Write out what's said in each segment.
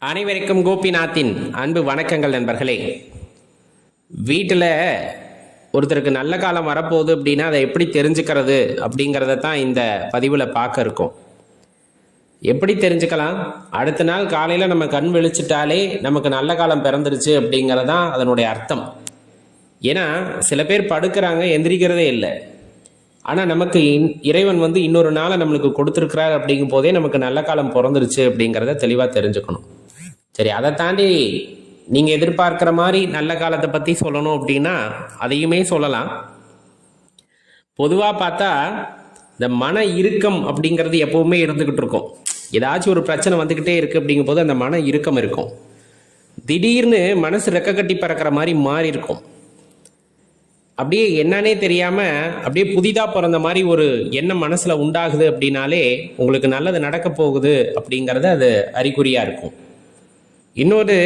அனைவருக்கும் கோபிநாத்தின் அன்பு வணக்கங்கள் நண்பர்களே. வீட்டில் ஒருத்தருக்கு நல்ல காலம் வரப்போகுது அப்படின்னா அதை எப்படி தெரிஞ்சுக்கிறது அப்படிங்கிறத தான் இந்த பதிவில் பார்க்க இருக்கோம். எப்படி தெரிஞ்சுக்கலாம்? அடுத்த நாள் காலையில் நம்ம கண் விழிச்சிட்டாலே நமக்கு நல்ல காலம் பிறந்துருச்சு அப்படிங்கிறது தான் அதனுடைய அர்த்தம். ஏன்னா சில பேர் படுக்கிறாங்க எந்திரிக்கிறதே இல்லை. ஆனால் நமக்கு இன்- இறைவன் வந்து இன்னொரு நாளை நம்மளுக்கு கொடுத்துருக்கிறார் அப்படிங்கும் போதே நமக்கு நல்ல காலம் பிறந்துருச்சு அப்படிங்கிறத தெளிவாக தெரிஞ்சுக்கணும். சரி அதை தாண்டி நீங்கள் எதிர்பார்க்குற மாதிரி நல்ல காலத்தை பற்றி சொல்லணும் அப்படின்னா அதையுமே சொல்லலாம். பொதுவாக பார்த்தா இந்த மன இறுக்கம் அப்படிங்கிறது எப்போவுமே இருந்துக்கிட்டு இருக்கும். ஏதாச்சும் ஒரு பிரச்சனை வந்துக்கிட்டே இருக்கு அப்படிங்கும்போது அந்த மன இறுக்கம் இருக்கும். திடீர்னு மனசு ரெக்க கட்டி பறக்கிற மாதிரி மாறி இருக்கும். அப்படியே என்னன்னே தெரியாமல் அப்படியே புதிதாக பிறந்த மாதிரி ஒரு எண்ணம் மனசில் உண்டாகுது அப்படின்னாலே உங்களுக்கு நல்லது நடக்க போகுது அப்படிங்கிறது அது அறிகுறியாக இருக்கும். இன்னொரு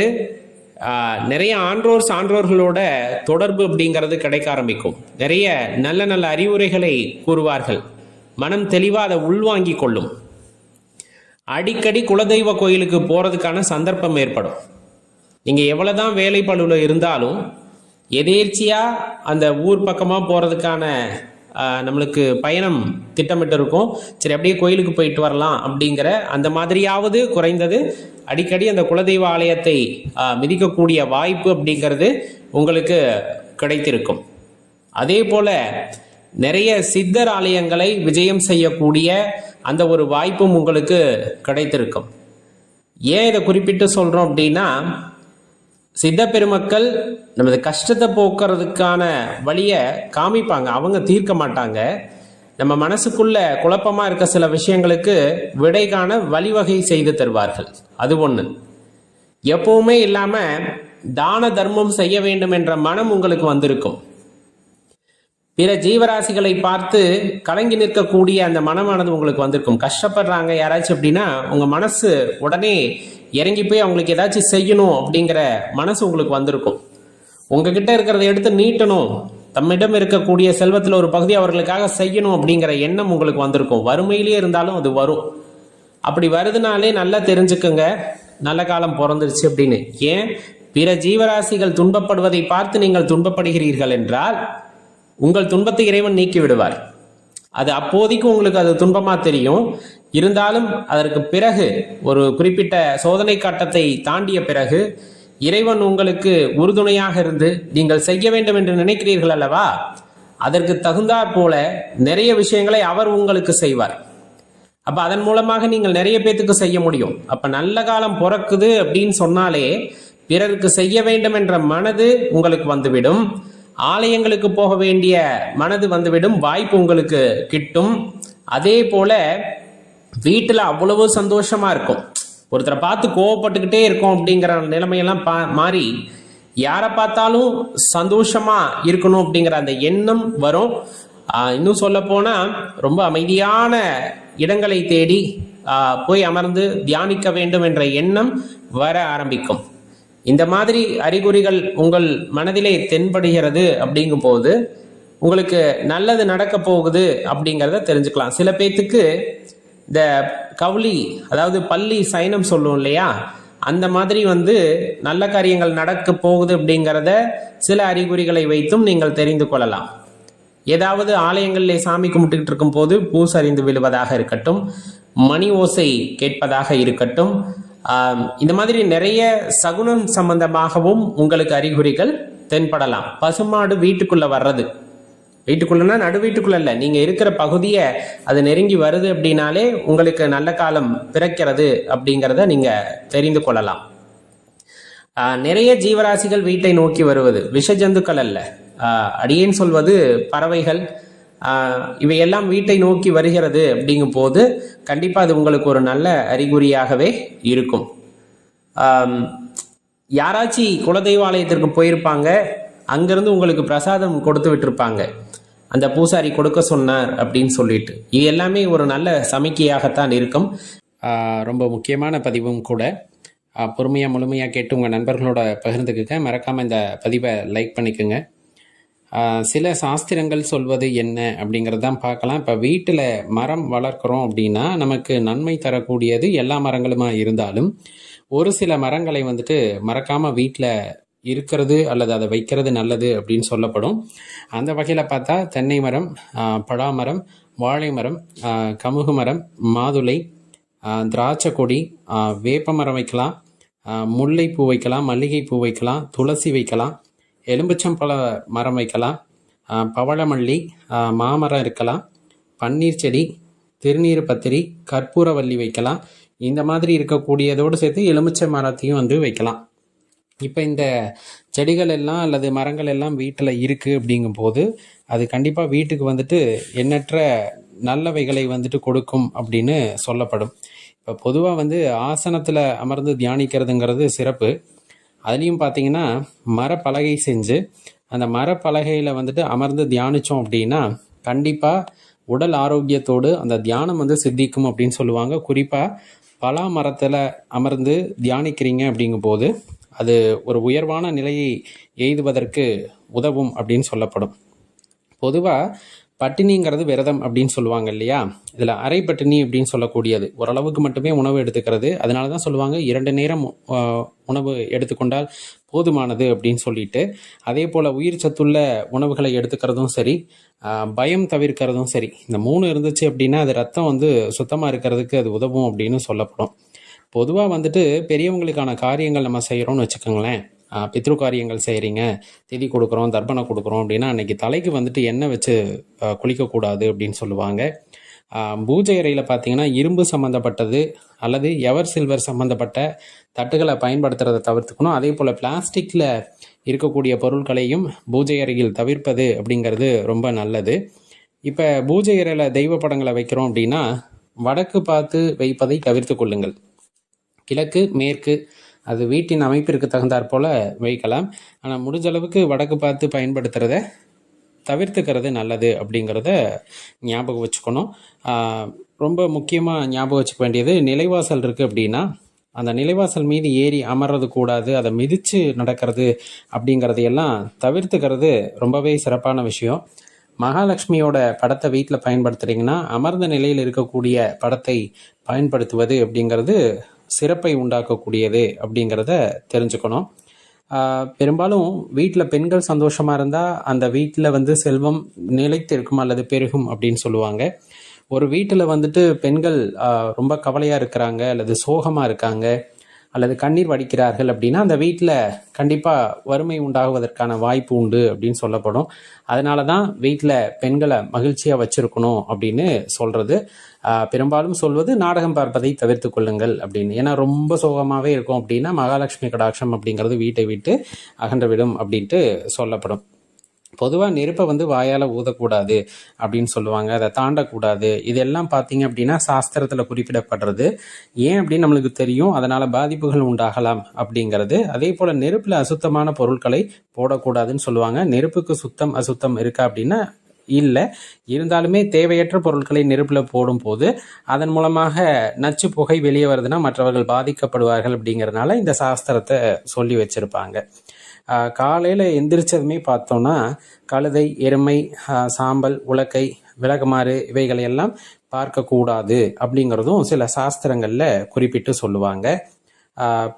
நிறைய ஆன்றோர் சான்றோர்களோட தொடர்பு அப்படிங்கிறது கிடைக்க ஆரம்பிக்கும். நிறைய நல்ல நல்ல அறிவுரைகளை கூறுவார்கள். மனம் தெளிவாக அதை உள்வாங்கி கொள்ளும். அடிக்கடி குலதெய்வ கோயிலுக்கு போகிறதுக்கான சந்தர்ப்பம் ஏற்படும். நீங்கள் எவ்வளோதான் வேலை இருந்தாலும் எதேர்ச்சியாக அந்த ஊர் பக்கமாக போகிறதுக்கான நம்மளுக்கு பயணம் திட்டமிட்டு இருக்கும் சரி அப்படியே கோயிலுக்கு போயிட்டு வரலாம் அப்படிங்கிற அந்த மாதிரியாவது குறைந்தது அடிக்கடி அந்த குலதெய்வ ஆலயத்தை மிதிக்கக்கூடிய வாய்ப்பு அப்படிங்கிறது உங்களுக்கு கிடைத்திருக்கும். அதே போல நிறைய சித்தர் ஆலயங்களை விஜயம் செய்யக்கூடிய அந்த ஒரு வாய்ப்பும் உங்களுக்கு கிடைத்திருக்கும். ஏன் இதை குறிப்பிட்டு சொல்றோம் அப்படின்னா சித்த பெருமக்கள் நமது கஷ்டத்தை போக்குறதுக்கான வழியை காமிப்பாங்க. அவங்க தீர்க்க மாட்டாங்க. நம்ம மனசுக்குள்ள குழப்பமாக இருக்க சில விஷயங்களுக்கு விடை காண வழிவகை செய்து தருவார்கள். அது ஒன்று எப்பவுமே இல்லாமல் தான தர்மம் செய்ய வேண்டும் என்ற மனம் உங்களுக்கு வந்திருக்கும். பிற ஜீவராசிகளை பார்த்து கலங்கி நிற்கக்கூடிய அந்த மனமானது உங்களுக்கு வந்திருக்கும். கஷ்டப்படுறாங்க யாராச்சும் அப்படின்னா உங்கள் மனசு உடனே இறங்கி போய் அவங்களுக்கு ஏதாச்சும் செய்யணும் அப்படிங்கிற மனசு உங்களுக்கு வந்திருக்கும். உங்ககிட்ட இருக்கிறத எடுத்து நீட்டணும். தம்மிடம் இருக்கக்கூடிய செல்வத்தில் ஒரு பகுதி அவர்களுக்காக செய்யணும் அப்படிங்கிற எண்ணம் உங்களுக்கு வந்திருக்கும். வறுமையிலே இருந்தாலும் அது வரும். அப்படி வருதுனாலே நல்லா தெரிஞ்சுக்குங்க. நல்ல காலம் பிறந்துருச்சு அப்படின்னு. ஏன்? பிற ஜீவராசிகள் துன்பப்படுவதை பார்த்து நீங்கள் துன்பப்படுகிறீர்கள் என்றால் உங்கள் துன்பத்தை இறைவன் நீக்கி விடுவார் அது அப்போதைக்கு உங்களுக்கு அது துன்பமா தெரியும். இருந்தாலும் அதற்கு பிறகு ஒரு குறிப்பிட்ட சோதனை கட்டத்தை தாண்டிய பிறகு இறைவன் உங்களுக்கு உறுதுணையாக இருந்து நீங்கள் செய்ய வேண்டும் என்று நினைக்கிறீர்கள் அல்லவா? அதற்கு தகுந்தாற் போல நிறைய விஷயங்களை அவர் உங்களுக்கு செய்வார். அப்ப அதன் மூலமாக நீங்கள் நிறைய பேத்துக்கு செய்ய முடியும். அப்ப நல்ல காலம் பிறக்குது அப்படின்னு சொன்னாலே பிறருக்கு செய்ய வேண்டும் என்ற மனது உங்களுக்கு வந்துவிடும். ஆலயங்களுக்கு போக வேண்டிய மனது வந்துவிடும். வாய்ப்பு உங்களுக்கு கிட்டும். அதே போல வீட்டுல அவ்வளவு சந்தோஷமா இருக்கும். ஒருத்தரை பார்த்து கோவப்பட்டுக்கிட்டே இருக்கோம் அப்படிங்கிற நிலைமையெல்லாம் பா மாறி யாரை பார்த்தாலும் சந்தோஷமா இருக்கணும் அப்படிங்கிற அந்த எண்ணம் வரும். இன்னும் சொல்ல போனால் ரொம்ப அமைதியான இடங்களை தேடி போய் அமர்ந்து தியானிக்க வேண்டும் என்ற எண்ணம் வர ஆரம்பிக்கும். இந்த மாதிரி அறிகுறிகள் உங்கள் மனதிலே தென்படுகிறது அப்படிங்கும் போது உங்களுக்கு நல்லது நடக்க போகுது அப்படிங்கிறத தெரிஞ்சுக்கலாம். சில பேத்துக்கு இந்த கவுளி அதாவது பள்ளி சைனம் சொல்லுவோம் இல்லையா? அந்த மாதிரி வந்து நல்ல காரியங்கள் நடக்க போகுது அப்படிங்கிறத சில அறிகுறிகளை வைத்தும் நீங்கள் தெரிந்து கொள்ளலாம். ஏதாவது ஆலயங்களிலே சாமி கும்பிட்டுக்கிட்டு இருக்கும் போது பூசறிந்து விழுவதாக இருக்கட்டும் மணி ஓசை கேட்பதாக இருக்கட்டும் இந்த மாதிரி நிறைய சகுனம் சம்பந்தமாகவும் உங்களுக்கு அறிகுறிகள் தென்படலாம். பசுமாடு வீட்டுக்குள்ள வர்றது. வீட்டுக்குள்ளனா நடு வீட்டுக்குள்ள இல்லை. நீங்கள் இருக்கிற பகுதியை அது நெருங்கி வருது அப்படின்னாலே உங்களுக்கு நல்ல காலம் பிறக்கிறது அப்படிங்கிறத நீங்கள் தெரிந்து கொள்ளலாம். நிறைய ஜீவராசிகள் வீட்டை நோக்கி வருவது. விஷ ஜந்துக்கள் அல்ல அடியேன் சொல்வது பறவைகள். இவையெல்லாம் வீட்டை நோக்கி வருகிறது அப்படிங்கும் போது கண்டிப்பாக அது உங்களுக்கு ஒரு நல்ல அறிகுறியாகவே இருக்கும். யாராச்சும் யாராச்சி குலதெய்வாலயத்திற்கு போயிருப்பாங்க அங்கிருந்து உங்களுக்கு பிரசாதம் கொடுத்து விட்டுருப்பாங்க. அந்த பூசாரி கொடுக்க சொன்னார் அப்படின்னு சொல்லிட்டு. இது எல்லாமே ஒரு நல்ல சமிக்கையாகத்தான் இருக்கும். ரொம்ப முக்கியமான பதிவும் கூட. பொறுமையாக முழுமையாக கேட்டு உங்கள் நண்பர்களோட பகிர்ந்துக்குங்க. மறக்காமல் இந்த பதிவை லைக் பண்ணிக்கோங்க. சில சாஸ்திரங்கள் சொல்வது என்ன அப்படிங்கிறது தான் பார்க்கலாம். இப்போ வீட்டில் மரம் வளர்க்குறோம் அப்படின்னா நமக்கு நன்மை தரக்கூடியது எல்லா மரங்களுமா இருந்தாலும் ஒரு சில மரங்களை வந்துட்டு மறக்காமல் வீட்டில் இருக்கிறது அல்லது அதை வைக்கிறது நல்லது அப்படின்னு சொல்லப்படும். அந்த வகையில் பார்த்தா தென்னை மரம் பழாமரம் வாழை மரம் கமுகு மரம் மாதுளை திராட்சை கொடி வேப்ப மரம் வைக்கலாம் முல்லைப்பூ வைக்கலாம் மல்லிகைப்பூ வைக்கலாம் துளசி வைக்கலாம் எலும்பிச்சம்பழ மரம் வைக்கலாம் பவளமல்லி மாமரம் இருக்கலாம் பன்னீர் செடி திருநீர் பத்திரி கற்பூரவல்லி வைக்கலாம். இந்த மாதிரி இருக்கக்கூடியதோடு சேர்த்து எலுமிச்சை மரத்தையும் வந்து வைக்கலாம். இப்போ இந்த செடிகள் எல்லாம் அல்லது மரங்கள் எல்லாம் வீட்டில் இருக்குது அப்படிங்கும்போது அது கண்டிப்பாக வீட்டுக்கு வந்துட்டு எண்ணற்ற நல்லவைகளை வந்துட்டு கொடுக்கும் அப்படின்னு சொல்லப்படும். இப்போ பொதுவாக வந்து ஆசனத்தில் அமர்ந்து தியானிக்கிறதுங்கிறது சிறப்பு. அதுலேயும் பார்த்தீங்கன்னா மரப்பலகை செஞ்சு அந்த மரப்பலகையில் வந்துட்டு அமர்ந்து தியானித்தோம் அப்படின்னா கண்டிப்பாக உடல் ஆரோக்கியத்தோடு அந்த தியானம் வந்து சித்திக்கும் அப்படின்னு சொல்லுவாங்க. குறிப்பாக பலா மரத்தில் அமர்ந்து தியானிக்கிறீங்க அப்படிங்கும்போது அது ஒரு உயர்வான நிலையை எய்துவதற்கு உதவும் அப்படின்னு சொல்லப்படும். பொதுவாக பட்டினிங்கிறது விரதம் அப்படின்னு சொல்லுவாங்க இல்லையா? இதில் அரை பட்டினி அப்படின்னு சொல்லக்கூடியது. ஓரளவுக்கு மட்டுமே உணவு எடுத்துக்கிறது. அதனால தான் சொல்லுவாங்க இரண்டு நேரம் உணவு எடுத்துக்கொண்டால் போதுமானது அப்படின்னு சொல்லிட்டு. அதே போல் உயிர் சத்துள்ள உணவுகளை எடுத்துக்கிறதும் சரி பயம் தவிர்க்கிறதும் சரி. இந்த மூணு இருந்துச்சு அப்படின்னா அது ரத்தம் வந்து சுத்தமாக இருக்கிறதுக்கு அது உதவும் அப்படின்னு சொல்லப்படும். பொதுவாக வந்துட்டு பெரியவங்களுக்கான காரியங்கள் நம்ம செய்கிறோம்னு வச்சுக்கோங்களேன். பித்ரு காரியங்கள் செய்கிறீங்க திதி கொடுக்குறோம் தர்ப்பணம் கொடுக்குறோம் அப்படின்னா அன்றைக்கி தலைக்கு வந்துட்டு எண்ணெய் வச்சு குளிக்கக்கூடாது அப்படின்னு சொல்லுவாங்க. பூஜை அறையில் பார்த்தீங்கன்னா இரும்பு சம்மந்தப்பட்டது அல்லது எவர் சில்வர் சம்மந்தப்பட்ட தட்டுகளை பயன்படுத்துகிறத தவிர்த்துக்கணும். அதே போல் பிளாஸ்டிக்கில் இருக்கக்கூடிய பொருட்களையும் பூஜை அறையில் தவிர்ப்பது அப்படிங்கிறது ரொம்ப நல்லது. இப்போ பூஜை அறையில் தெய்வ படங்களை வைக்கிறோம் அப்படின்னா வடக்கு பார்த்து வைப்பதை தவிர்த்து கொள்ளுங்கள். கிழக்கு மேற்கு அது வீட்டின் அமைப்பிற்கு தகுந்தாற் போல வைக்கலாம். ஆனால் முடிஞ்ச அளவுக்கு வடக்கு பார்த்து பயன்படுத்துகிறத தவிர்த்துக்கிறது நல்லது அப்படிங்கிறத ஞாபகம் வச்சுக்கணும். ரொம்ப முக்கியமாக ஞாபகம் வச்சுக்க வேண்டியது நிலைவாசல் இருக்குது அப்படின்னா அந்த நிலைவாசல் மீது ஏறி அமர்றது கூடாது அதை மிதித்து நடக்கிறது அப்படிங்கிறதையெல்லாம் தவிர்த்துக்கிறது ரொம்பவே சிறப்பான விஷயம். மகாலட்சுமியோட படத்தை வீட்டில் பயன்படுத்துகிறீங்கன்னா அமர்ந்த நிலையில் இருக்கக்கூடிய படத்தை பயன்படுத்துவது அப்படிங்கிறது சிறப்பை உண்டாக்கக்கூடியது அப்படிங்கிறத தெரிஞ்சுக்கணும். பெரும்பாலும் வீட்டில் பெண்கள் சந்தோஷமாக இருந்தால் அந்த வீட்டில் வந்து செல்வம் நிலைத்திருக்கும் அல்லது பெருகும் அப்படின்னு சொல்லுவாங்க. ஒரு வீட்டில் வந்துட்டு பெண்கள் ரொம்ப கவலையாக இருக்கிறாங்க அல்லது சோகமாக இருக்காங்க அல்லது கண்ணீர் வடிக்கிறார்கள் அப்படின்னா அந்த வீட்டில் கண்டிப்பாக வறுமை உண்டாகுவதற்கான வாய்ப்பு உண்டு அப்படின்னு சொல்லப்படும். அதனால தான் வீட்டில் பெண்களை மகிழ்ச்சியாக வச்சுருக்கணும் அப்படின்னு சொல்கிறது பெரும்பாலும் சொல்வது நாடகம் பார்ப்பதை தவிர்த்து கொள்ளுங்கள் அப்படின்னு. ஏன்னா ரொம்ப சோகமாகவே இருக்கும் அப்படின்னா மகாலட்சுமி கடாட்சம் அப்படிங்கிறது வீட்டை விட்டு அகன்று விடும் அப்படின்ட்டு சொல்லப்படும். பொதுவாக நெருப்பை வந்து வாயால் ஊதக்கூடாது அப்படின்னு சொல்லுவாங்க. அதை தாண்டக்கூடாது. இதெல்லாம் பார்த்தீங்க அப்படின்னா சாஸ்திரத்தில் குறிப்பிடப்படுறது. ஏன் அப்படின்னு நம்மளுக்கு தெரியும். அதனால் பாதிப்புகள் உண்டாகலாம் அப்படிங்கிறது. அதே போல் நெருப்பில் அசுத்தமான பொருட்களை போடக்கூடாதுன்னு சொல்லுவாங்க. நெருப்புக்கு சுத்தம் அசுத்தம் இருக்கா அப்படின்னா இல்லை. இருந்தாலுமே தேவையற்ற பொருட்களை நெருப்பில் போடும்போது அதன் மூலமாக நச்சு புகை வெளியே வருதுன்னா மற்றவர்கள் பாதிக்கப்படுவார்கள் அப்படிங்கிறதுனால இந்த சாஸ்திரத்தை சொல்லி வச்சுருப்பாங்க. காலையில் எந்திரிச்சதுமே பார்த்தோன்னா கழுதை எருமை சாம்பல் உலக்கை விளக்குமாறு இவைகளை எல்லாம் பார்க்கக்கூடாது அப்படிங்கிறதும் சில சாஸ்திரங்களில் குறிப்பிட்டு சொல்லுவாங்க.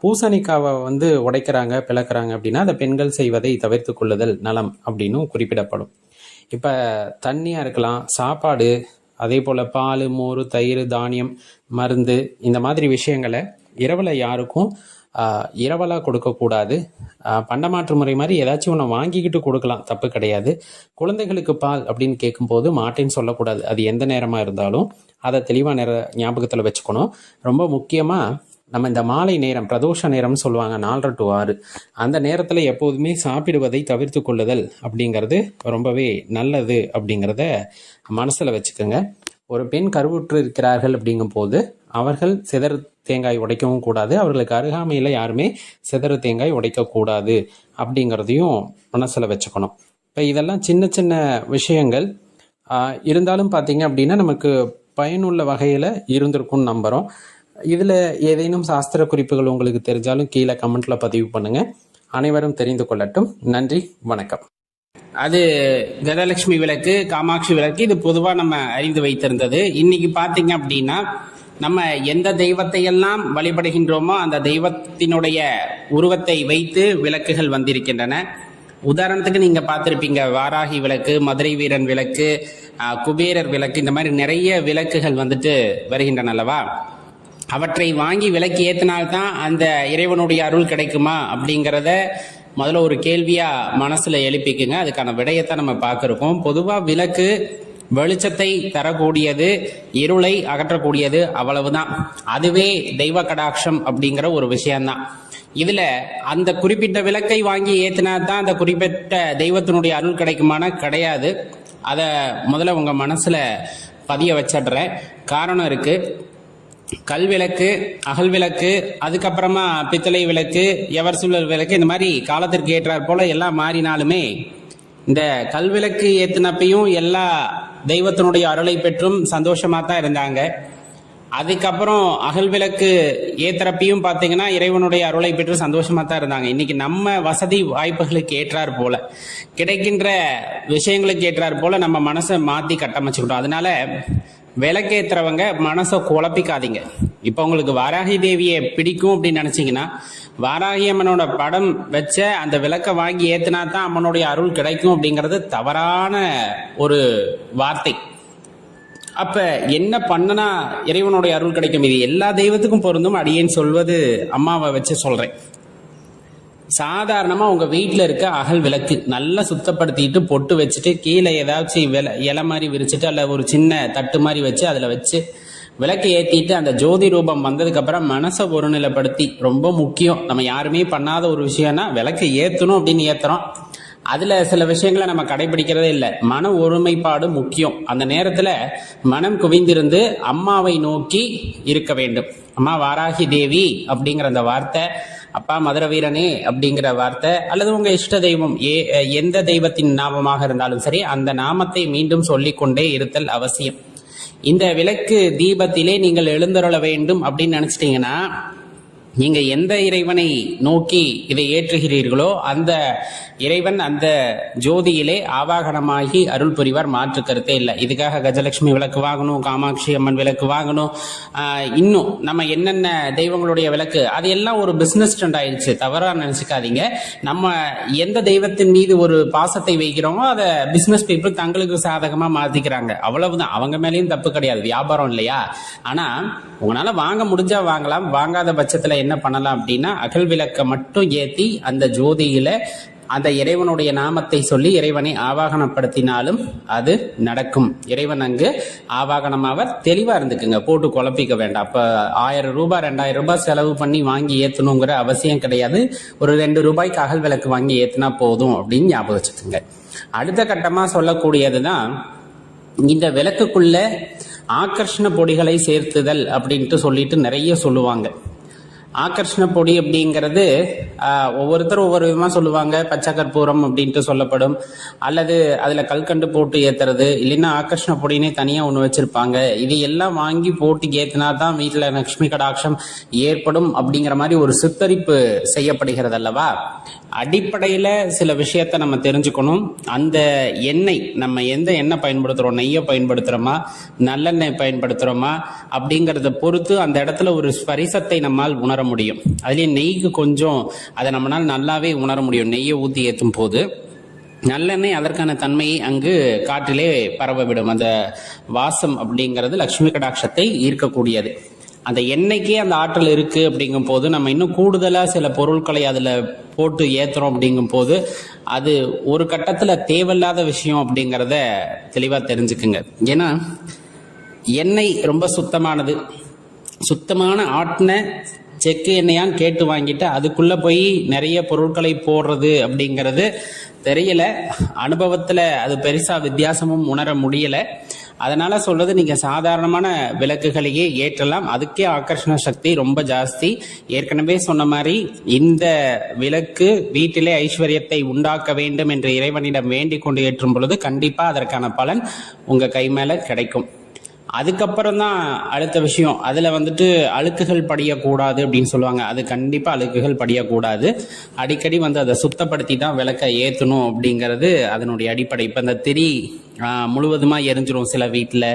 பூசணிக்காவை வந்து உடைக்கிறாங்க பிளக்குறாங்க அப்படின்னா அதை பெண்கள் செய்வதை தவிர்த்து கொள்ளுதல் நலம் அப்படின்னும் குறிப்பிடப்படும். இப்போ தண்ணியாக இருக்கலாம் சாப்பாடு அதே போல் பால் மோர் தயிர் தானியம் மருந்து இந்த மாதிரி விஷயங்களை இரவில் யாருக்கும் இரவலாக கொடுக்கக்கூடாது பண்டமாற்று முறை மாதிரி ஏதாச்சும் ஒன்று வாங்கிக்கிட்டு கொடுக்கலாம் தப்பு கிடையாது. குழந்தைகளுக்கு பால் அப்படின்னு கேட்கும்போது மாட்டேன்னு சொல்லக்கூடாது. அது எந்த நேரமாக இருந்தாலும் அதை தெளிவாக நேர ஞாபகத்தில் வச்சுக்கணும். ரொம்ப முக்கியமாக நம்ம இந்த மாலை நேரம் பிரதோஷ நேரம்னு சொல்லுவாங்க நாலரை டு ஆறு. அந்த நேரத்தில் எப்போதுமே சாப்பிடுவதை தவிர்த்து கொள்ளுதல் அப்படிங்கிறது ரொம்பவே நல்லது அப்படிங்கிறத மனசில் வச்சுக்கோங்க. ஒரு பெண் கருவுற்று இருக்கிறார்கள் அப்படிங்கும்போது அவர்கள் சிதறு தேங்காய் உடைக்கவும் கூடாது. அவர்களுக்கு அருகாமையில் யாருமே சிதறு தேங்காய் உடைக்கக்கூடாது அப்படிங்கிறதையும் மனசில் வச்சுக்கணும். இப்போ இதெல்லாம் சின்ன சின்ன விஷயங்கள். இருந்தாலும் பார்த்தீங்க அப்படின்னா நமக்கு பயனுள்ள வகையில் இருந்திருக்கும்னு நம்புகிறோம் இதில் ஏதேனும் சாஸ்திர குறிப்புகள் உங்களுக்கு தெரிஞ்சாலும் கீழே கமெண்ட்டில் பதிவு பண்ணுங்கள் அனைவரும் தெரிந்து கொள்ளட்டும். நன்றி வணக்கம். அது கஜலட்சுமி விளக்கு காமாட்சி விளக்கு இது பொதுவாக நம்ம அறிந்து வைத்திருந்தது. இன்னைக்கு பார்த்தீங்க அப்படின்னா நம்ம எந்த தெய்வத்தை எல்லாம் வழிபடுகின்றோமோ அந்த தெய்வத்தினுடைய உருவத்தை வைத்து விளக்குகள் வந்திருக்கின்றன. உதாரணத்துக்கு நீங்க பார்த்துருப்பீங்க வாராகி விளக்கு மதுரை வீரன் விளக்கு குபேரர் விளக்கு இந்த மாதிரி நிறைய விளக்குகள் வந்துட்டு வருகின்றன அல்லவா? அவற்றை வாங்கி விலக்கி ஏத்தினால்தான் அந்த இறைவனுடைய அருள் கிடைக்குமா அப்படிங்கிறத முதல்ல ஒரு கேள்வியாக மனசில் எழுப்பிக்குங்க. அதுக்கான விடயத்தை நம்ம பார்க்குறோம் பொதுவாக விளக்கு வெளிச்சத்தை தரக்கூடியது இருளை அகற்றக்கூடியது அவ்வளவுதான். அதுவே தெய்வ கடாட்சம் அப்படிங்கிற ஒரு விஷயம்தான். இதுல அந்த குறிப்பிட்ட விளக்கை வாங்கி ஏத்தினா தான் அந்த குறிப்பிட்ட தெய்வத்தினுடைய அருள் கிடைக்குமான கிடையாது. அதை முதல்ல உங்க மனசுல பதிய வச்சிடுறேன். காரணம் இருக்கு. கல் விளக்கு அகல் விளக்கு அதுக்கப்புறமா பித்தளை விளக்கு எவர் சுழல் விளக்கு இந்த மாதிரி காலத்திற்கு ஏற்றாற் போல எல்லாம் மாறினாலுமே இந்த கல் விளக்கு ஏத்தினப்பையும் எல்லா தெய்வத்தினுடைய அருளை பெற்றும் சந்தோஷமாக தான் இருந்தாங்க. அதுக்கப்புறம் அகல் விளக்கு ஏத்துறப்பையும் பார்த்தீங்கன்னா இறைவனுடைய அருளை பெற்று சந்தோஷமாக தான் இருந்தாங்க. இன்னைக்கு நம்ம வசதி வாய்ப்புகளுக்கு ஏற்றார் போல கிடைக்கின்ற விஷயங்களுக்கு ஏற்றார் போல நம்ம மனசை மாற்றி கட்டமைச்சுக்கிட்டோம். அதனால விளக்கேத்துறவங்க மனசை குழப்பிக்காதீங்க. இப்போ உங்களுக்கு வாராகி தேவியை பிடிக்கும் அப்படின்னு நினச்சிங்கன்னா வாராகி அம்மனோட படம் வச்ச அந்த விளக்கை வாங்கி ஏற்றினா தான் அம்மனுடைய அருள் கிடைக்கும் அப்படிங்கிறது தவறான ஒரு வார்த்தை. அப்போ என்ன பண்ணனா இறைவனுடைய அருள் கிடைக்கும்? இது எல்லா தெய்வத்துக்கும் பொருந்தும். அடியேன்னு சொல்வது அம்மாவை வச்சு சொல்கிறேன் சாதாரணமா உங்க வீட்டில் இருக்க அகல் விளக்கு நல்லா சுத்தப்படுத்திட்டு பொட்டு வச்சுட்டு கீழே ஏதாச்சும் வில இலை மாதிரி விரிச்சிட்டு அல்ல ஒரு சின்ன தட்டு மாதிரி வச்சு அதில் வச்சு விளக்கு ஏற்றிட்டு அந்த ஜோதி ரூபம் வந்ததுக்கப்புறம் மனசை ஒருநிலைப்படுத்தி ரொம்ப முக்கியம். நம்ம யாருமே பண்ணாத ஒரு விஷயம்னா விளக்கு ஏற்றணும் அப்படின்னு ஏற்றுறோம் அதில் சில விஷயங்களை நம்ம கடைபிடிக்கிறதே இல்லை. மன ஒருமைப்பாடு முக்கியம். அந்த நேரத்தில் மனம் குவிந்திருந்து அம்மாவை நோக்கி இருக்க வேண்டும். அம்மா வாராகி தேவி அப்படிங்கிற அந்த வார்த்தை அப்பா மதுர வீரனே அப்படிங்கிற வார்த்தை அல்லது உங்க இஷ்ட தெய்வம் ஏ எந்த தெய்வத்தின் நாமமாக இருந்தாலும் சரி அந்த நாமத்தை மீண்டும் சொல்லிக்கொண்டே இருத்தல் அவசியம். இந்த விளக்கு தீபத்திலே நீங்கள் எழுந்தருள வேண்டும் அப்படின்னு நினைச்சிட்டீங்கன்னா நீங்க எந்த இறைவனை நோக்கி இதை ஏற்றுகிறீர்களோ அந்த இறைவன் அந்த ஜோதியிலே ஆவாகனமாகி அருள் புரிவார். மாற்று கருத்தே இல்லை. இதுக்காக கஜலட்சுமி விளக்கு வாங்கணும் காமாட்சி அம்மன் விளக்கு வாங்கணும். இன்னும் நம்ம என்னென்ன தெய்வங்களுடைய விளக்கு அது எல்லாம் ஒரு பிஸ்னஸ் ட்ரெண்ட் ஆயிடுச்சு. தவறாக நினச்சிக்காதீங்க. நம்ம எந்த தெய்வத்தின் மீது ஒரு பாசத்தை வைக்கிறோமோ அதை பிஸ்னஸ் பீப்புள் தங்களுக்கு சாதகமாக மாற்றிக்கிறாங்க அவ்வளவுதான். அவங்க மேலேயும் தப்பு கிடையாது. வியாபாரம் இல்லையா? ஆனால் உங்களால் வாங்க முடிஞ்சால் வாங்கலாம். வாங்காத பட்சத்தில் என்ன பண்ணலாம் அப்படின்னா அகல் விளக்கை மட்டும் ஏற்றி அந்த ஜோதியில அந்த இறைவனுடைய நாமத்தை சொல்லி இறைவனை ஆவாகனப்படுத்தினாலும் அது நடக்கும். இறைவன் அங்கு ஆவாகனமாக தெளிவாக இருந்துக்குங்க. போட்டு குழப்பிக்க வேண்டாம். அப்போ ஆயிரம் ரூபாய் ரெண்டாயிரம் ரூபாய் செலவு பண்ணி வாங்கி ஏற்றணுங்கிற அவசியம் கிடையாது. ஒரு ரெண்டு ரூபாய்க்கு அகல் விளக்கு வாங்கி ஏற்றினா போதும் அப்படின்னு ஞாபகம் வச்சுக்கோங்க. அடுத்த கட்டமாக சொல்லக்கூடியது தான் இந்த விளக்குக்குள்ள ஆகர்ஷண பொடிகளை சேர்த்துதல் அப்படின்ட்டு சொல்லிட்டு நிறைய சொல்லுவாங்க. ஆகர்ஷண பொடி அப்படிங்கிறது ஒவ்வொருத்தர் ஒவ்வொருத்தரும் ஒவ்வொரு விதமாக சொல்லுவாங்க. பச்சை கற்பூரம் அப்படின்ட்டு சொல்லப்படும். அல்லது அதில் கல்கண்டு போட்டு ஏத்துறது. இல்லைன்னா ஆகர்ஷண பொடினே தனியாக ஒன்று வச்சுருப்பாங்க. இது எல்லாம் வாங்கி போட்டு ஏற்றினா தான் வீட்டில் லக்ஷ்மி கடாட்சம் ஏற்படும் அப்படிங்கிற மாதிரி ஒரு சித்தரிப்பு செய்யப்படுகிறது அல்லவா? அடிப்படையில் சில விஷயத்தை நம்ம தெரிஞ்சுக்கணும். அந்த எண்ணெய் நம்ம எந்த எண்ணெய் பயன்படுத்துகிறோம் நெய்யை பயன்படுத்துகிறோமா நல்லெண்ணெய் பயன்படுத்துகிறோமா அப்படிங்கிறத பொறுத்து அந்த இடத்துல ஒரு ஸ்பரிசத்தை நம்மால் உணர முடியும் அதுலேயும் நெய்க்கு கொஞ்சம் அதை நம்மளால் நல்லாவே உணர முடியும். நெய்யை ஊற்றி ஏற்றும் போது நல்லெண்ணெய் அதற்கான தன்மையை அங்கு காற்றிலே பரவவிடும். அந்த வாசம் அப்படிங்கிறது லக்ஷ்மி கடாட்சத்தை ஈர்க்கக்கூடியது. அந்த எண்ணெய்க்கே அந்த ஆற்றல் இருக்குது அப்படிங்கும் போது நம்ம இன்னும் கூடுதலாக சில பொருட்களை அதில் போட்டு ஏற்றுறோம் அப்படிங்கும் போது அது ஒரு கட்டத்தில் தேவையில்லாத விஷயம் அப்படிங்கிறத தெளிவாக தெரிஞ்சுக்குங்க. ஏன்னா எண்ணெய் ரொம்ப சுத்தமானது. சுத்தமான ஆட்டின செக்கு எண்ணெயான்னு கேட்டு வாங்கிட்டு அதுக்குள்ளே போய் நிறைய பொருட்களை போடுறது அப்படிங்கிறது தெரியல. அனுபவத்தில் அது பெருசாக வித்தியாசமும் உணர முடியல. அதனால் சொல்கிறது நீங்கள் சாதாரணமான விளக்குகளையே ஏற்றலாம். அதுக்கே ஆக்கர்ஷண சக்தி ரொம்ப ஜாஸ்தி. ஏற்கனவே சொன்ன மாதிரி இந்த விளக்கு வீட்டிலே ஐஸ்வர்யத்தை உண்டாக்க வேண்டும் என்று இறைவனிடம் வேண்டிக் கொண்டு ஏற்றும் பொழுது கண்டிப்பாக அதற்கான பலன் உங்கள் கை மேலே கிடைக்கும். அதுக்கப்புறம் தான் அடுத்த விஷயம். அதில் வந்துட்டு அழுக்குகள் படியக்கூடாது அப்படின்னு சொல்லுவாங்க. அது கண்டிப்பாக அழுக்குகள் படியக்கூடாது. அடிக்கடி வந்து அதை சுத்தப்படுத்தி தான் விளக்கை ஏற்றணும் அப்படிங்கிறது அதனுடைய அடிப்படை. இப்போ இந்த திரி முழுவதுமாக எரிஞ்சிரும் சில வீட்டில்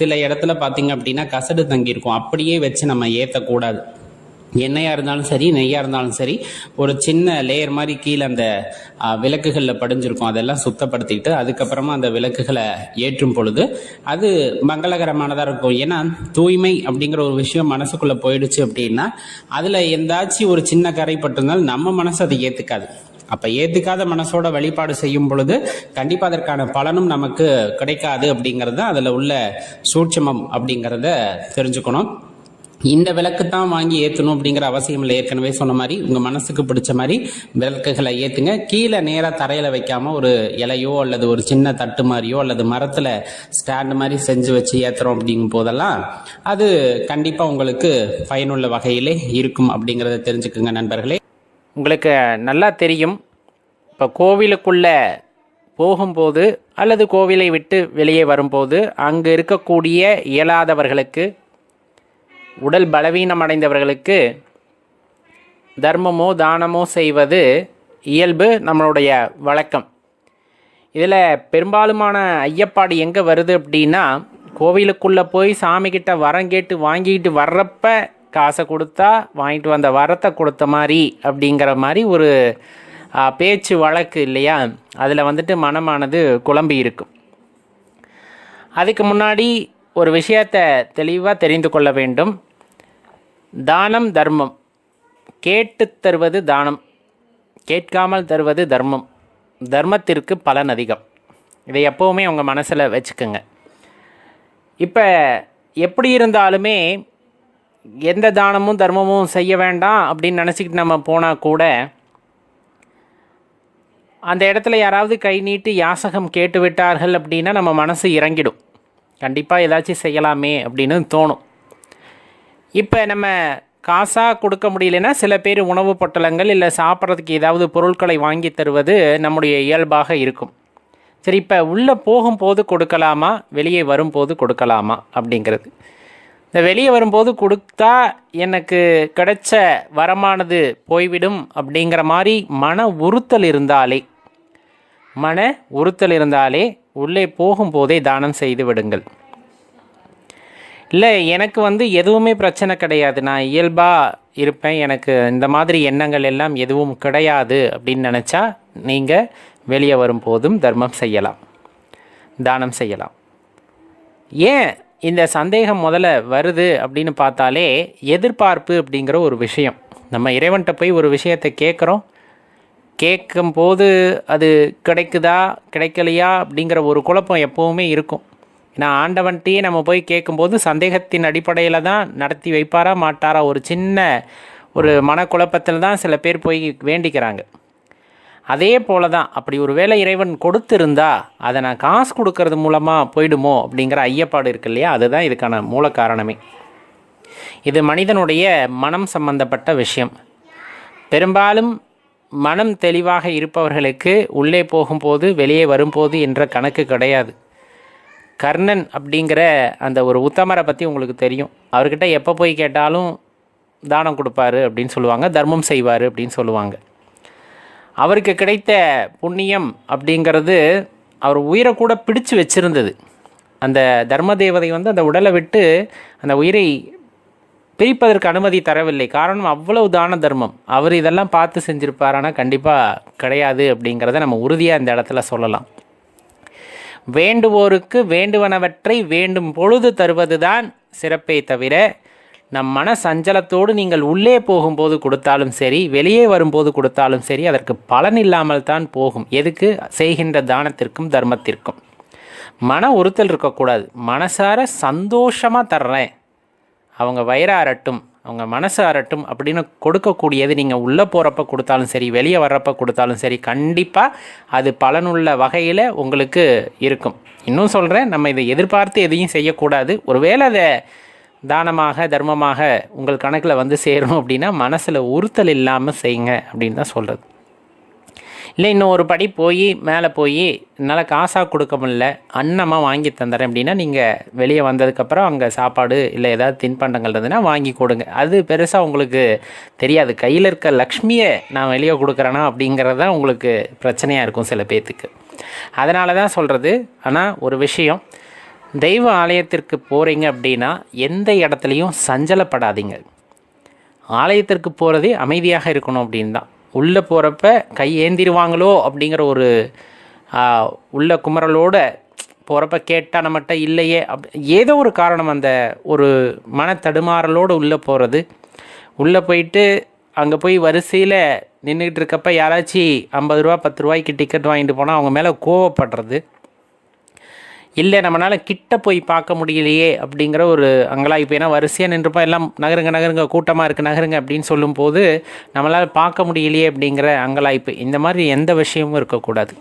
சில இடத்துல பார்த்தீங்க அப்படின்னா கசடு தங்கியிருக்கும். அப்படியே வச்சு நம்ம ஏற்றக்கூடாது எண்ணெயாக இருந்தாலும் சரி நெய்யாக இருந்தாலும் சரி ஒரு சின்ன லேயர் மாதிரி கீழே அந்த விளக்குகளில் படிஞ்சிருக்கும். அதெல்லாம் சுத்தப்படுத்திட்டு அதுக்கப்புறமா அந்த விளக்குகளை ஏற்றும் பொழுது அது மங்களகரமானதாக இருக்கும். ஏன்னா தூய்மை அப்படிங்கிற ஒரு விஷயம் மனசுக்குள்ளே போயிடுச்சு அப்படின்னா அதில் எந்தாச்சும் ஒரு சின்ன கரை பட்டிருந்தாலும் நம்ம மனசு அதை ஏற்றுக்காது அப்போ ஏற்றுக்காத மனசோட வழிபாடு செய்யும் பொழுது கண்டிப்பாக அதற்கான பலனும் நமக்கு கிடைக்காது அப்படிங்கிறது தான் அதில் உள்ள சூட்சமம் அப்படிங்கிறத தெரிஞ்சுக்கணும். இந்த விளக்கு தான் வாங்கி ஏற்றணும் அப்படிங்கிற அவசியம் இல்லை. ஏற்கனவே சொன்ன மாதிரி உங்கள் மனசுக்கு பிடிச்ச மாதிரி விளக்குகளை ஏற்றுங்க கீழே நேராக தரையில் வைக்காம ஒரு இலையோ அல்லது ஒரு சின்ன தட்டு மாதிரியோ அல்லது மரத்தில் ஸ்டாண்டு மாதிரி செஞ்சு வச்சு ஏற்றுறோம் அப்படிங்கும் போதெல்லாம் அது கண்டிப்பாக உங்களுக்கு பயனுள்ள வகையிலே இருக்கும் அப்படிங்கிறத தெரிஞ்சுக்குங்க நண்பர்களே. உங்களுக்கு நல்லா தெரியும். இப்போ கோவிலுக்குள்ளே போகும்போது அல்லது கோவிலை விட்டு வெளியே வரும்போது அங்கு இருக்கக்கூடிய இயலாதவர்களுக்கு உடல் பலவீனம் அடைந்தவர்களுக்கு தர்மமோ தானமோ செய்வது இயல்பு நம்மளுடைய வழக்கம். இதில் பெரும்பாலுமான ஐயப்பாடு எங்கே வருது அப்படின்னா கோவிலுக்குள்ளே போய் சாமிக்கிட்ட வரம் கேட்டு வாங்கிட்டு வர்றப்ப காசை கொடுத்தா வாங்கிட்டு வந்த வரத்தை கொடுத்த மாதிரி அப்படிங்கிற மாதிரி ஒரு பேச்சு வழக்கு இல்லையா? அதில் வந்துட்டு மனமானது குழம்பி இருக்கும். அதுக்கு முன்னாடி ஒரு விஷயத்தை தெளிவாக தெரிந்து கொள்ள வேண்டும். தானம் தர்மம். கேட்டு தருவது தானம். கேட்காமல் தருவது தர்மம். தர்மத்திற்கு பலன் அதிகம். இதை எப்போவுமே உங்கள் மனசில் வச்சுக்கோங்க. இப்போ எப்படி இருந்தாலுமே எந்த தானமும் தர்மமும் செய்ய வேண்டாம் அப்படின்னு நினச்சிக்கிட்டு நம்ம போனால் கூட அந்த இடத்துல யாராவது கை நீட்டி யாசகம் கேட்டு விட்டார்கள் அப்படின்னா நம்ம மனசு இறங்கிடும். கண்டிப்பாக ஏதாச்சும் செய்யலாமே அப்படின்னு தோணும். இப்போ நம்ம காசாக கொடுக்க முடியலன்னா சில பேர் உணவு பொட்டலங்கள் இல்லை சாப்பிட்றதுக்கு ஏதாவது பொருட்களை வாங்கி தருவது நம்முடைய இயல்பாக இருக்கும். சரி இப்போ உள்ளே போகும்போது கொடுக்கலாமா? வெளியே வரும்போது கொடுக்கலாமா? அப்படிங்கிறது. இந்த வெளியே வரும்போது கொடுத்தா எனக்கு கிடைச்ச வரமானது போய்விடும் அப்படிங்கிற மாதிரி மன உறுத்தல் இருந்தாலே மன உறுத்தல் இருந்தாலே உள்ளே போகும்போதே தானம் செய்து விடுங்கள். இல்லை எனக்கு வந்து எதுவுமே பிரச்சனை கிடையாது. நான் இயல்பாக இருப்பேன். எனக்கு இந்த மாதிரி எண்ணங்கள் எல்லாம் எதுவும் கிடையாது அப்படின்னு நினச்சா நீங்கள் வெளியே வரும்போதும் தர்மம் செய்யலாம். தானம் செய்யலாம். ஏன் இந்த சந்தேகம் முதல்ல வருது அப்படின்னு பார்த்தாலே எதிர்பார்ப்பு அப்படிங்கிற ஒரு விஷயம். நம்ம இறைவன்கிட்ட போய் ஒரு விஷயத்தை கேட்குறோம். கேட்கும்போது அது கிடைக்குதா கிடைக்கலையா அப்படிங்கிற ஒரு குழப்பம் எப்போவுமே இருக்கும். ஏன்னா ஆண்டவன்ட்டையே நம்ம போய் கேட்கும்போது சந்தேகத்தின் அடிப்படையில் தான் நடத்தி வைப்பாரா மாட்டாரா? ஒரு சின்ன ஒரு மனக்குழப்பத்தில் தான் சில பேர் போய் வேண்டிக்கிறாங்க. அதே போல தான் அப்படி ஒரு வேளை இறைவன் கொடுத்திருந்தா அதை நான் காசு கொடுக்கறது மூலமாக போயிடுமோ அப்படிங்கிற ஐயப்பாடு இருக்கு இல்லையா? அதுதான் இதுக்கான மூல காரணமே. இது மனிதனுடைய மனம் சம்பந்தப்பட்ட விஷயம். பெரும்பாலும் மனம் தெளிவாக இருப்பவர்களுக்கு உள்ளே போகும்போது வெளியே வரும்போது என்ற கணக்கு கிடையாது. கர்ணன் அப்படிங்கிற அந்த ஒரு உத்தமரை பற்றி உங்களுக்கு தெரியும். அவர்கிட்ட எப்போ போய் கேட்டாலும் தானம் கொடுப்பாரு அப்படின்னு சொல்லுவாங்க தர்மம் செய்வார் அப்படின்னு சொல்லுவாங்க. அவருக்கு கிடைத்த புண்ணியம் அப்படிங்கிறது அவர் உயிரை கூட பிடிச்சு வச்சிருந்தது. அந்த தர்ம தேவதை வந்து அந்த உடலை விட்டு அந்த உயிரை பிரிப்பதற்கு அனுமதி தரவில்லை. காரணம் அவ்வளவு தான தர்மம். அவர் இதெல்லாம் பார்த்து செஞ்சுருப்பார் ஆனால் கண்டிப்பாக கிடையாது அப்படிங்கிறத நம்ம உறுதியாக இந்த இடத்துல சொல்லலாம். வேண்டுவோருக்கு வேண்டுவனவற்றை வேண்டும் பொழுது தருவதுதான் சிறப்பே தவிர நம் மன சஞ்சலத்தோடு நீங்கள் உள்ளே போகும்போது கொடுத்தாலும் சரி வெளியே வரும்போது கொடுத்தாலும் சரி அதற்கு பலன் இல்லாமல் தான் போகும். எதுக்கு? செய்கின்ற தானத்திற்கும் தர்மத்திற்கும். மன உறுத்தல் இருக்கக்கூடாது. மனசார சந்தோஷமாக தர்றேன். அவங்க வயிறாரட்டும். அவங்க மனசு அரட்டும் அப்படின்னு கொடுக்கக்கூடியது நீங்கள் உள்ளே போகிறப்ப கொடுத்தாலும் சரி வெளியே வர்றப்ப கொடுத்தாலும் சரி கண்டிப்பாக அது பலனுள்ள வகையில் உங்களுக்கு இருக்கும். இன்னும் சொல்கிறேன் நம்ம இதை எதிர்பார்த்து எதையும் செய்யக்கூடாது. ஒருவேளை அதை தானமாக தர்மமாக உங்கள் கணக்கில் வந்து சேரும் அப்படின்னா மனசில் உறுத்தல் இல்லாமல் செய்யுங்க அப்படின்னு தான் சொல்கிறது இல்லை இன்னும் ஒரு படி போய் மேலே போய் என்னால் காசாக கொடுக்க முடில அன்னமாக வாங்கி தந்துடுறேன் அப்படின்னா நீங்கள் வெளியே வந்ததுக்கப்புறம் அங்கே சாப்பாடு இல்லை ஏதாவது தின்பண்டங்கள் இருந்ததுன்னா வாங்கி கொடுங்க. அது பெருசாக உங்களுக்கு தெரியாது. கையில் இருக்க லக்ஷ்மியை நான் வெளியே கொடுக்குறேனா அப்படிங்கிறது தான் உங்களுக்கு பிரச்சனையாக இருக்கும் சில பேர்த்துக்கு அதனால தான் சொல்கிறது ஆனால் ஒரு விஷயம் தெய்வ ஆலயத்திற்கு போகிறீங்க அப்படின்னா எந்த இடத்துலையும் சஞ்சலப்படாதீங்க. ஆலயத்திற்கு போகிறதே அமைதியாக இருக்கணும் அப்படின்னு தான். உள்ளே போகிறப்ப கை ஏந்திருவாங்களோ அப்படிங்கிற ஒரு உள்ள குமரலோட போகிறப்ப கேட்டால் நம்மகிட்ட இல்லையே. அப் ஏதோ ஒரு காரணம் அந்த ஒரு மன தடுமாறலோடு உள்ளே போகிறது உள்ளே போயிட்டு அங்கே போய் வரிசையில் நின்றுக்கிட்டு இருக்கப்ப யாராச்சும் ஐம்பது ரூபா பத்து ரூபாய்க்கு டிக்கெட் வாங்கிட்டு போனால் அவங்க மேலே கோவப்படுறது. இல்லை நம்மளால் கிட்ட போய் பார்க்க முடியலையே அப்படிங்கிற ஒரு அங்கலாய்ப்பு ஏன்னா வரிசையாக நின்றுப்போம் எல்லாம் நகருங்க நகருங்க கூட்டமாக இருக்குது நகருங்க அப்படின்னு சொல்லும்போது நம்மளால் பார்க்க முடியலையே அப்படிங்கிற அங்கலாய்ப்பு இந்த மாதிரி எந்த விஷயமும் இருக்கக்கூடாது.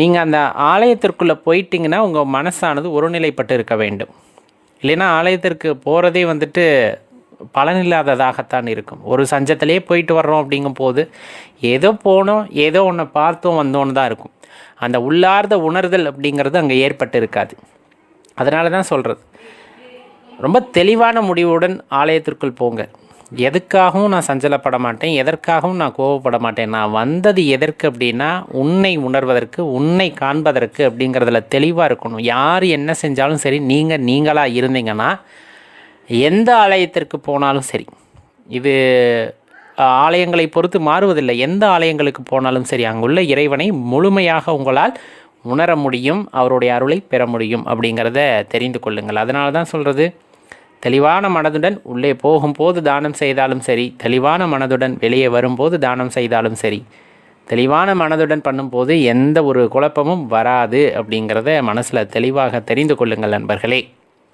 நீங்கள் அந்த ஆலயத்திற்குள்ளே போயிட்டீங்கன்னா உங்கள் மனசானது ஒருநிலைப்பட்டு இருக்க வேண்டும். இல்லைன்னா ஆலயத்திற்கு போகிறதே வந்துட்டு பலனில்லாததாகத்தான் இருக்கும். ஒரு சஞ்சத்திலே போயிட்டு வர்றோம் அப்படிங்கும் போது ஏதோ போனோம் ஏதோ ஒன்று பார்த்தோம் வந்தோன்னு தான் இருக்கும். அந்த உள்ளார்ந்த உணர்தல் அப்படிங்கிறது அங்கே ஏற்பட்டு இருக்காது அதனால தான் சொல்கிறது ரொம்ப தெளிவான முடிவுடன் ஆலயத்திற்குள் போங்க. எதுக்காகவும் நான் சஞ்சலப்பட மாட்டேன் எதற்காகவும் நான் கோவப்பட மாட்டேன். நான் வந்தது எதற்கு அப்படின்னா உன்னை உணர்வதற்கு உன்னை காண்பதற்கு அப்படிங்கிறதுல தெளிவாக இருக்கணும். யார் என்ன செஞ்சாலும் சரி நீங்கள் நீங்களாக இருந்தீங்கன்னா எந்த ஆலயத்திற்கு போனாலும் சரி இது ஆலயங்களை பொறுத்து மாறுவதில்லை. எந்த ஆலயங்களுக்கு போனாலும் சரி அங்குள்ள இறைவனை முழுமையாக உங்களால் உணர முடியும் அவருடைய அருளை பெற முடியும் அப்படிங்கிறத தெரிந்து கொள்ளுங்கள். அதனால தான் சொல்கிறது தெளிவான மனதுடன் உள்ளே போகும்போது தானம் செய்தாலும் சரி தெளிவான மனதுடன் வெளியே வரும்போது தானம் செய்தாலும் சரி தெளிவான மனதுடன் பண்ணும்போது எந்த ஒரு குழப்பமும் வராது அப்படிங்கிறத மனசில் தெளிவாக தெரிந்து கொள்ளுங்கள் நண்பர்களே.